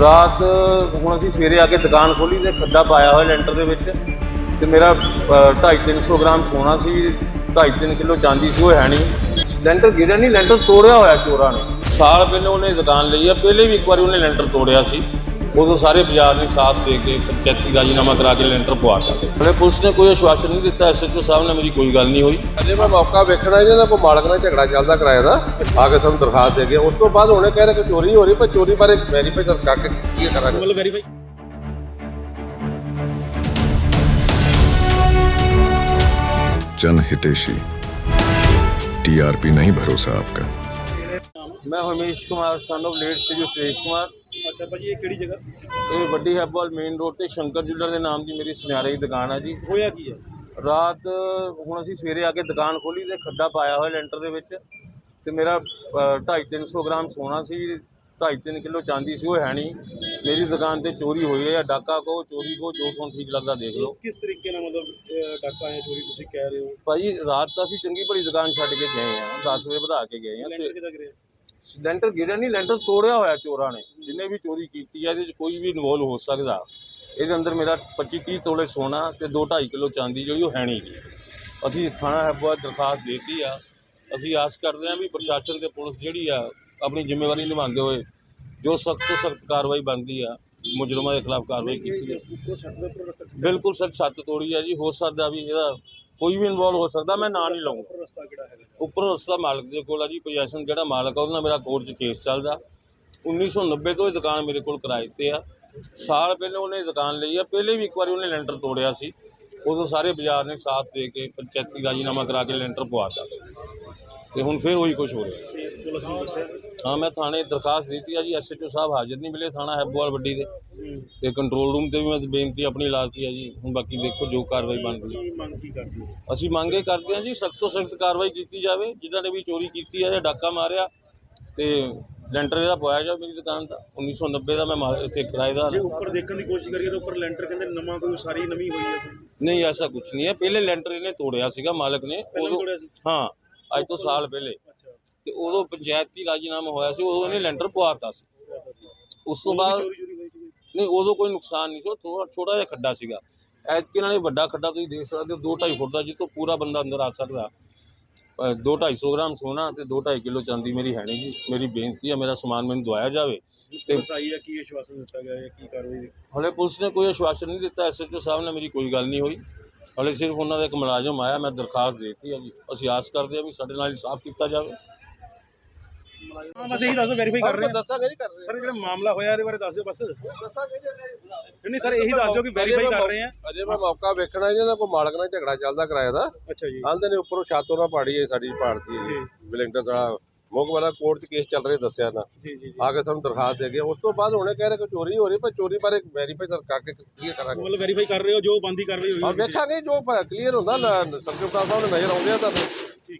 ਰਾਤ ਹੁਣ ਅਸੀਂ ਸਵੇਰੇ ਆ ਕੇ ਦੁਕਾਨ ਖੋਲੀ ਤੇ ਖੱਡਾ ਪਾਇਆ ਹੋਇਆ ਲੈਂਟਰ ਦੇ ਵਿੱਚ ਤੇ ਮੇਰਾ 2.5-300 ਗ੍ਰਾਮ ਸੋਨਾ ਸੀ 2.5-3 ਕਿਲੋ ਚਾਂਦੀ ਸੀ, ਉਹ ਹੈ ਨਹੀਂ। ਲੈਂਟਰ ਗਿਰਿਆ ਨਹੀਂ, ਲੈਂਟਰ ਤੋੜਿਆ ਹੋਇਆ ਚੋਰਾਂ ਨੇ। ਸਾਲ ਪਹਿਲਾਂ ਉਹਨੇ ਦੁਕਾਨ ਲਈ ਆ, ਪਹਿਲੇ ਵੀ ਇੱਕ ਵਾਰੀ ਉਹਨੇ ਲੈਂਟਰ ਤੋੜਿਆ ਸੀ। ਉਦੋਂ ਸਾਰੇ ਬਾਜ਼ਾਰ ਨੇ ਸਾਥ ਦੇ ਕੇ ਪੰਚਾਇਤੀ ਰਾਜੀਨਾਮਾ ਕਰਾ ਕੇ ਲੈਂਟਰ ਪਵਾਤਾ ਸੀ ਹਲੇ ਪੁਲਿਸ ਨੇ ਕੋਈ ਆਸ਼ਵਾਸਨ ਨਹੀਂ ਦਿੱਤਾ ਐਸਐਚਓ ਸਾਹਿਬ ਨਾਲ ਮੇਰੀ ਕੋਈ ਗੱਲ ਨਹੀਂ ਹੋਈ ਅਜੇ ਮੈਂ ਮੌਕਾ ਵੇਖਣਾ ਇਹਨਾਂ ਕੋਈ ਮਾਲਕ ਨਾਲ ਝਗੜਾ ਚੱਲਦਾ ਕਿਰਾਏ ਦਾ ਆ ਕੇ ਸਾਨੂੰ ਦਰਖਾਸਤ ਦੇ ਗਏ ਉਸ ਤੋਂ ਬਾਅਦ ਉਹਨੇ ਕਹਿ ਰਹੇ ਕਿ ਚੋਰੀ ਹੋ ਰਹੀ ਪਰ ਚੋਰੀ ਬਾਰੇ ਵੈਰੀਫਾਈ ਕਰਕੇ ਕੀ ਕਰਾਂਗੇ ਮਤਲਬ ਵੈਰੀਫਾਈ जन हितेशी टीआरपी नहीं भरोसा आपका ਮੈਂ Hamesh Kumar son of late Shri Suresh Kumar ਅੱਛਾ ਭਾਜੀ ਇਹ ਕਿਹੜੀ ਜਗ੍ਹਾ? ਇਹ ਵੱਡੀ ਹੈਬਵਾਲ ਮੇਨ ਰੋਡ ਤੇ ਸ਼ੰਕਰ ਜੁਲਰ ਦੇ ਨਾਮ ਦੀ ਮੇਰੀ ਸੁਨਿਆਰੇ ਦੀ ਦੁਕਾਨ ਹੈ ਜੀ। ਹੋਇਆ ਕੀ ਹੈ? ਰਾਤ ਹੁਣ ਅਸੀਂ ਸਵੇਰੇ ਆ ਕੇ ਦੁਕਾਨ ਖੋਲੀ ਤੇ ਖੱਡਾ ਪਾਇਆ ਹੋਇਆ ਲੈਂਟਰ ਦੇ ਵਿੱਚ ਤੇ ਮੇਰਾ 2.5-300 ਗ੍ਰਾਮ ਸੋਨਾ ਸੀ 2.5-3 ਕਿਲੋ ਚਾਂਦੀ ਸੀ ਉਹ ਹੈ ਨਹੀਂ। ਮੇਰੀ ਦੁਕਾਨ ਤੇ ਚੋਰੀ ਹੋਈ ਹੈ ਡਾਕਾ ਕੋ ਚੋਰੀ ਕੋ ਜੋ ਤੁਹਾਨੂੰ ਠੀਕ ਲੱਗਦਾ ਦੇਖ ਲਓ। ਕਿਸ ਤਰੀਕੇ ਨਾਲ ਮਤਲਬ ਡਾਕਾ ਆਇਆ ਚੋਰੀ ਤੁਸੀਂ ਕਹਿ ਰਹੇ ਹੋ? ਭਾਜੀ ਰਾਤ ਤਾਂ ਅਸੀਂ ਚੰਗੀ ਭਲੀ ਦੁਕਾਨ ਛੱਡ ਕੇ ਗਏ ਆ 10 ਵਜੇ ਵਧਾ ਕੇ ਗਏ ਆ। ਲੈਂਟਰ ਗਿਰਿਆ ਨਹੀਂ ਲੈਂਟਰ ਤੋੜਿਆ ਹੋਇਆ ਚੋਰਾਂ ਨੇ। ਜਿਹਨੇ ਵੀ ਚੋਰੀ ਕੀਤੀ ਹੈ ਇਹਦੇ 'ਚ ਕੋਈ ਵੀ ਇਨਵੋਲਵ ਹੋ ਸਕਦਾ। ਇਹਦੇ ਅੰਦਰ ਮੇਰਾ 25 30 ਤੋਲੇ ਸੋਨਾ ਤੇ 2 2.5 ਕਿਲੋ ਚਾਂਦੀ ਜਿਹੜੀ ਉਹ ਹੈ ਨਹੀਂ ਗੀ ਅਸੀਂ ਥਾਣਾ ਹੈਬਵਾ ਦਰਖਾਸਤ ਦੇਤੀ ਆ। ਅਸੀਂ ਆਸ ਕਰਦੇ ਹਾਂ ਵੀ ਪ੍ਰਸ਼ਾਸਨ ਤੇ ਪੁਲਿਸ ਜਿਹੜੀ ਆ ਆਪਣੀ ਜ਼ਿੰਮੇਵਾਰੀ ਨਿਭਾਉਂਦੇ ਹੋਏ ਜੋ ਸਖਤ ਤੋਂ ਸਖਤ ਕਾਰਵਾਈ ਬਣਦੀ ਆ ਮੁਜਰਮਾਂ ਦੇ ਖਿਲਾਫ ਕਾਰਵਾਈ ਕੀਤੀ ਰਸਤਾ ਬਿਲਕੁਲ ਸਰ ਛੱਤ ਤੋੜੀ ਆ ਜੀ। ਹੋ ਸਕਦਾ ਵੀ ਇਹਦਾ ਕੋਈ ਵੀ ਇਨਵੋਲਵ ਹੋ ਸਕਦਾ ਮੈਂ ਨਾਂ ਨਹੀਂ ਲਵਾਂਗਾ ਉੱਪਰ ਰਸਤਾ ਕਿਹੜਾ ਹੈਗਾ ਉੱਪਰ ਉਸਦਾ ਮਾਲਕ ਦੇ ਕੋਲ ਆ ਜੀ ਪੋਜੀਸ਼ਨ ਜਿਹੜਾ ਮਾਲਕ ਆ ਉਹਦੇ ਮੇਰਾ ਕੋਰਟ 'ਚ ਕੇਸ ਚੱਲਦਾ। 1990 ਤੋਂ ਇਹ ਦੁਕਾਨ ਮੇਰੇ ਕੋਲ ਕਿਰਾਏ ਤੇ ਆ। ਸਾਲ ਪਹਿਲਾਂ ਉਹਨੇ ਦੁਕਾਨ ਲਈ ਆ ਪਹਿਲੇ ਵੀ ਇੱਕ ਵਾਰੀ ਉਹਨੇ ਲੈਂਟਰ ਤੋੜਿਆ ਸੀ। ਉਦੋਂ ਸਾਰੇ ਬਾਜ਼ਾਰ ਨੇ ਸਾਥ ਦੇ ਕੇ ਪੰਚਾਇਤੀ ਰਾਜੀਨਾਮਾ ਕਰਾ ਕੇ ਲੈਂਟਰ ਪਵਾਤਾ ਸੀ। ਤੇ ਹੁਣ ਫਿਰ ਉਹੀ ਕੁਝ ਹੋ ਰਿਹਾ। ਪੁਲਿਸ ਨੂੰ ਦੱਸਿਆ? ਹਾਂ ਮੈਂ ਥਾਣੇ ਦਰਖਾਸਤ ਦਿੱਤੀ ਆ ਜੀ ਐਸਐਚਓ ਸਾਹਿਬ ਹਾਜ਼ਰ ਨਹੀਂ ਮਿਲੇ ਥਾਣਾ ਹੈਬੋਵਾਲ ਵੱਡੀ ਦੇ। ਤੇ ਕੰਟਰੋਲ ਰੂਮ ਤੇ ਵੀ ਮੈਂ ਬੇਨਤੀ ਆਪਣੀ ਲਾਤੀ ਆ ਜੀ। ਹੁਣ ਬਾਕੀ ਦੇਖੋ ਜੋ ਕਾਰਵਾਈ ਬਣਦੀ ਹੈ। ਕੀ ਮੰਗ ਕੀ ਕਰਦੇ ਹੋ? ਅਸੀਂ ਮੰਗੇ ਕਰਦੇ ਹਾਂ ਜੀ ਸਖਤ ਤੋਂ ਸਖਤ ਕਾਰਵਾਈ ਕੀਤੀ ਜਾਵੇ। ਜਿਨ੍ਹਾਂ ਨੇ ਵੀ ਚੋਰੀ ਕੀਤੀ ਹੈ ਜਾਂ ਡਾਕਾ ਮਾਰਿਆ ਤੇ ਲੈਂਟਰ ਇਹਦਾ ਪਵਾਇਆ ਜਾਵੇ ਮੇਰੀ ਦੁਕਾਨ ਦਾ। 1990 ਦਾ ਮੈਂ ਮਾ- ਇੱਥੇ ਕਿਰਾਏਦਾਰ ਜੇ। ਉੱਪਰ ਦੇਖਣ ਦੀ ਕੋਸ਼ਿਸ਼ ਕਰੀਏ ਤਾਂ ਉੱਪਰ ਲੈਂਟਰ ਕਹਿੰਦੇ ਨਵਾਂ ਕੋਈ ਸਾਰੀ ਨਵੀਂ ਹੋਈ ਹੈ। ਨਹੀਂ ਐਸਾ ਕੁਝ ਨਹੀਂ ਹੈ। ਪਹਿਲੇ ਲੈਂਟਰ ਇਹਨੇ ਤੋੜਿਆ ਸੀਗਾ ਮਾਲਕ ਨੇ। ਸੀ? ਹਾਂ ਅੱਜ ਤੋਂ ਸਾਲ ਪਹਿਲੇ। ਤੇ ਉਦੋਂ ਪੰਚਾਇਤੀ ਰਾਜੀਨਾਮਾ ਹੋਇਆ ਸੀ ਉਦੋਂ ਇਹਨੇ ਲੈਂਟਰ ਪਵਾਤਾ ਸੀ। ਉਸ ਤੋਂ ਬਾਅਦ ਨਹੀਂ ਉਦੋਂ ਕੋਈ ਨੁਕਸਾਨ ਨਹੀਂ ਸੀ ਥੋੜਾ ਛੋਟਾ ਜਿਹਾ ਖੱਡਾ ਸੀਗਾ। ਐਤਕੀ ਨਾਲ ਇਹ ਵੱਡਾ ਖੱਡਾ ਤੁਸੀਂ ਦੇਖ ਸਕਦੇ ਹੋ 2.5 ਫੁੱਟ ਦਾ ਜਿੱਥੋਂ ਪੂਰਾ ਬੰਦਾ ਅੰਦਰ ਆ ਸਕਦਾ। 2-250 ਗ੍ਰਾਮ ਸੋਨਾ ਤੇ 2.5 ਕਿਲੋ ਚਾਂਦੀ ਮੇਰੀ ਹੈ ਨਹੀਂ ਜੀ ਮੇਰੀ ਬੇਨਤੀ ਹੈ ਮੇਰਾ ਸਮਾਨ ਮੈਨੂੰ ਦਵਾਇਆ ਜਾਵੇ। ਤੇ ਆਈ ਹੈ ਕੀ ਆਸ਼ਵਾਸਨ ਦਿੱਤਾ ਗਿਆ ਹੈ ਕੀ ਕਾਰਵਾਈ ਹਲੇ ਪੁਲਿਸ ਨੇ ਕੋਈ ਆਸ਼ਵਾਸਨ ਨਹੀਂ ਦਿੱਤਾ ਐਸਐਚਓ ਸਾਹਿਬ ਨਾਲ ਮੇਰੀ ਕੋਈ ਗੱਲ ਨਹੀਂ ਹੋਈ। ਹਲੇ ਸਿਰਫ ਉਹਨਾਂ ਦਾ ਇੱਕ ਮੁਲਾਜ਼ਮ ਆਇਆ ਮੈਂ ਦਰਖਾਸਤ ਦੇਤੀ ਹੈ ਜੀ। ਅਸੀਂ ਆਸ ਕਰਦੇ ਹਾਂ ਵੀ ਸਾਡੇ ਨਾਲ ਇਨਸਾਫ ਕੀਤਾ ਜਾਵੇ। ਹਾਂ ਬਸ ਇਹੀ ਦੱਸੋ ਵੈਰੀਫਾਈ ਕਰ ਰਹੇ ਹਾਂ। ਦੱਸਾਂਗੇ ਜੀ ਕਰ ਰਹੇ ਸਰ ਜਿਹੜਾ ਮਾਮਲਾ ਹੋਇਆ ਇਹਦੇ ਬਾਰੇ ਦੱਸ ਦਿਓ ਬਸ। ਦੱਸਾਂਗੇ ਜੀ ਨਹੀਂ ਸਰ ਇਹੀ ਦੱਸ ਦਿਓ ਕਿ ਵੈਰੀਫਾਈ ਕਰ ਰਹੇ ਆ ਅਜੇ ਮੈਂ ਮੌਕਾ ਵੇਖਣਾ ਇਹਨਾਂ ਕੋਈ ਮਾਲਕ ਨਾਲ ਝਗੜਾ ਚੱਲਦਾ ਕਿਰਾਏ ਦਾ। ਅੱਛਾ ਜੀ। ਆਂਦੇ ਨੇ ਉੱਪਰੋਂ ਛਾਤੋਂ ਨਾ ਪਾੜੀ ਹੈ ਸਾਡੀ ਪਾੜਤੀ ਹੈ ਜੀ। ਵਿਲਿੰਗਟਨ ਦਾ ਮੋਗ ਵਾਲਾ ਕੋਰਟ 'ਚ ਕੇਸ ਚੱਲ ਰਿਹਾ ਦੱਸਿਆ ਨਾ। ਜੀ ਜੀ ਆ ਕੇ ਸਾਨੂੰ ਦਰਖਾਸਤ ਦੇ ਗਏ ਉਸ ਤੋਂ ਬਾਅਦ ਉਹਨੇ ਕਹਿ ਰਹੇ ਕਿ ਚੋਰੀ ਹੋ ਰਹੀ ਪਰ ਚੋਰੀ ਬਾਰੇ ਵੈਰੀਫਾਈ ਕਰਕੇ ਕੀ ਕਰਾਂਗੇ? ਮਤਲਬ ਵੈਰੀਫਾਈ ਕਰ ਰਹੇ ਹੋ ਜੋ ਬੰਦੀ ਕਾਰਵਾਈ ਹੋਈ ਆ ਵੇਖਾਂਗੇ ਜੋ ਕਲੀਅਰ ਹੁੰਦਾ ਸਰਕਟ ਸਾਹਿਬ ਨੇ ਨਜ਼ਰ ਆਉਂਦੇ ਆ ਤਾਂ